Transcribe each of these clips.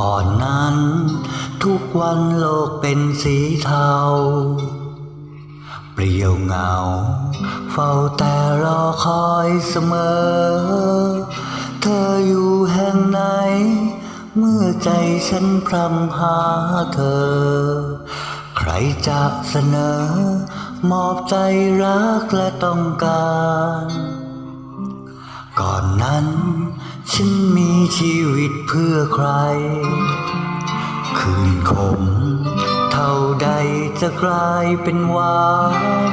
ก่อนนั้น ทุกวันโลกเป็นสีเทา เปลี่ยวเงา เฝ้าแต่รอคอยเสมอ เธออยู่แห่งไหน เมื่อใจฉันพรำหาเธอ ใครจะเสนอ มอบใจรักและต้องการ ก่อนนั้น ฉันมีชีวิตเพื่อใคร คืนคมเท่าใดจะกลายเป็นหวาน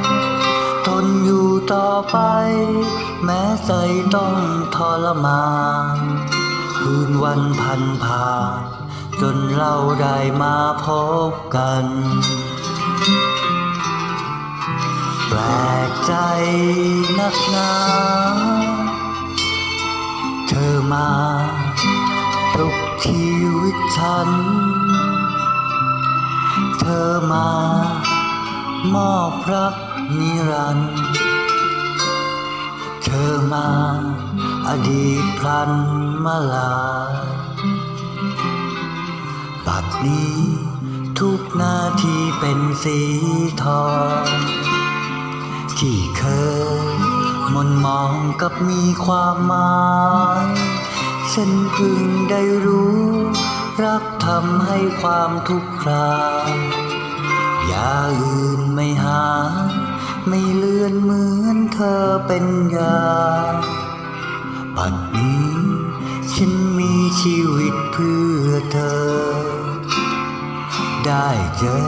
ทนอยู่ต่อไป แม้ใจต้องทรมานคืนวันพันผ่านจนเราได้มาพบกันแปลกใจนักหนา มาปลุกชีวิตฉัน เธอมามอบรักนิรันดร์เธอมาอดีตพลันมาลาบัดนี้ทุกนาทีเป็นสีทองที่เคย นมองกับมีความหมายฉันเพึงได้รู้ รักทำให้ความทุกข์คลายยาอื่นไม่หา ไม่เลื่อนเหมือนเธอเป็นยาปัดนี้ฉันมีชีวิตเพื่อเธอ ได้เจอ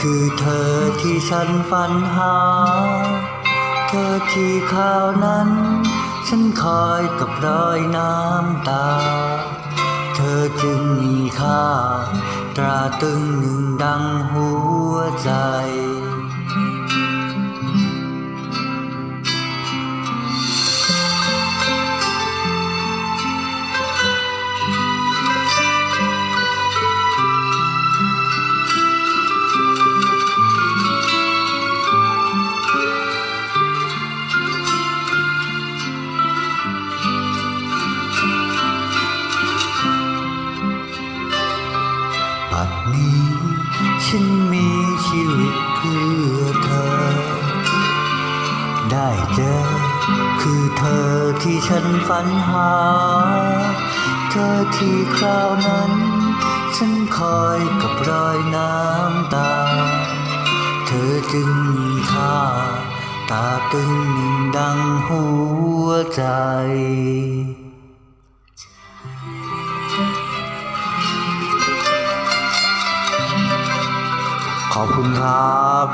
คือเธอที่ฉันฝันหา เธอที่ข่าวนั้น ฉันคอยกับรอยน้ำตา เธอจึงมีค่า ตราตึงหนึ่งดังหัวใจ ดนี้ ฉันมีชีวิตเพื่อเธอ ได้เจอคือเธอที่ฉันฝันหา เธอที่คราวนั้น ฉันคอยกับรอยน้ำตา เธอจึงมีค่าตาตึงหนิงดังหัวใจ ขอบคุณครับ